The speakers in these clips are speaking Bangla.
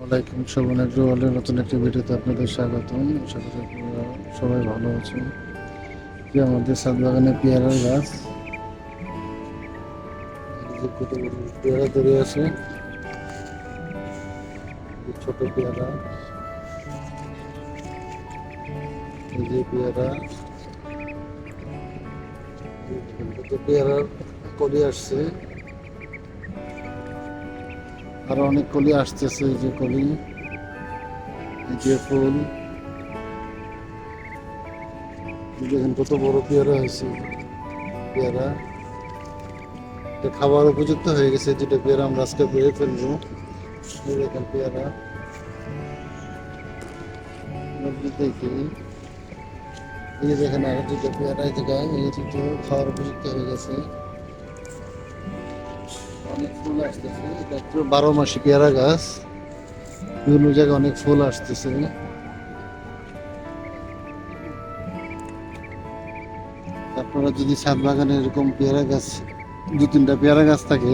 ওয়ালাইকুম শোভনের জোয়ালের নতুন একটি ভিডিওতে আপনাদের স্বাগতম। আশা করি আপনারা সবাই ভালো আছেন। যে আমাদের সাত বাগানে পেয়ারার গাছ পেয়ারা ধরে আছে ছোট পেয়ারা, এই যে পেয়ারা পেয়ারার কলি আসছে আরও অনেক কলি আসতেছে, এই যে কলি যে ফুল। দেখেন কত বড় পেয়ারা হয়েছে, পেয়ারা। এটা খাবার উপযুক্ত হয়ে গেছে, যেটা পেয়ারা আমরা আজকে পেয়ে ফেলব। দেখেন পেয়ারা। দেখি। এই দেখেন আর দুটো পেয়ারা এই জায়গায়, এই দুটো খাওয়ার উপযুক্ত হয়ে গেছে। বারো মাসে পেয়ারা গাছ। বিভিন্ন জায়গায় অনেক ফুল আসতেছে। আপনারা যদি ছাদ বাগানে এরকম পেয়ারা গাছ, দু তিনটা পেয়ারা গাছ থাকে,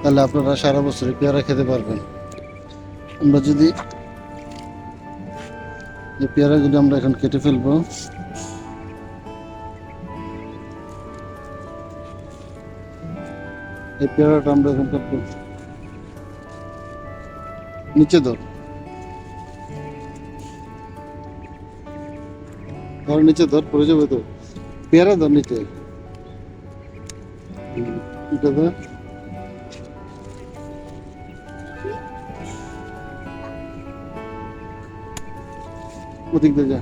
তাহলে আপনারা সারা বছর পেয়ারা খেতে পারবেন। আমরা যদি এই পেয়ারাগুলো আমরা এখন কেটে ফেলব। এই পেয়ারাটা আমরা এখন কাটবো নিচে ধর। ধর নিচে ধর, পড়ে যাবে তো। পেয়ারা ধর নিচে। এটা ধর। ওদিক দিয়ে যা।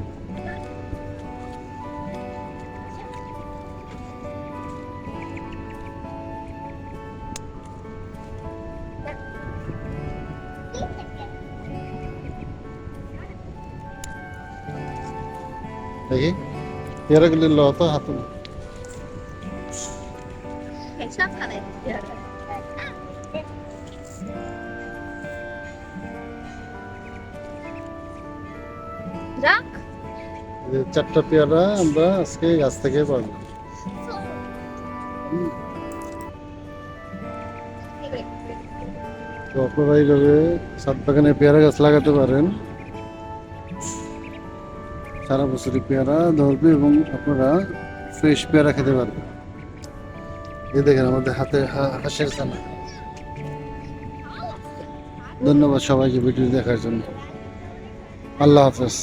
ಹೇಗೆ ಎರಗಲಿಲ್ಲ ಅಥವಾ ಹತ್ತು চারটা পেয়ারা আমরা আজকে গাছ থেকে পাবো তো আপনারা এইভাবে সাত বাগানে পেয়ারা গাছ লাগাতে পারেন সারা বছরই পেয়ারা ধরবে এবং আপনারা ফ্রেশ পেয়ারা খেতে পারবেন। এ দেখেন আমাদের হাতে হাঁসের ছানা। ধন্যবাদ সবাইকে ভিডিও দেখার জন্য। আল্লাহ হাফেজ।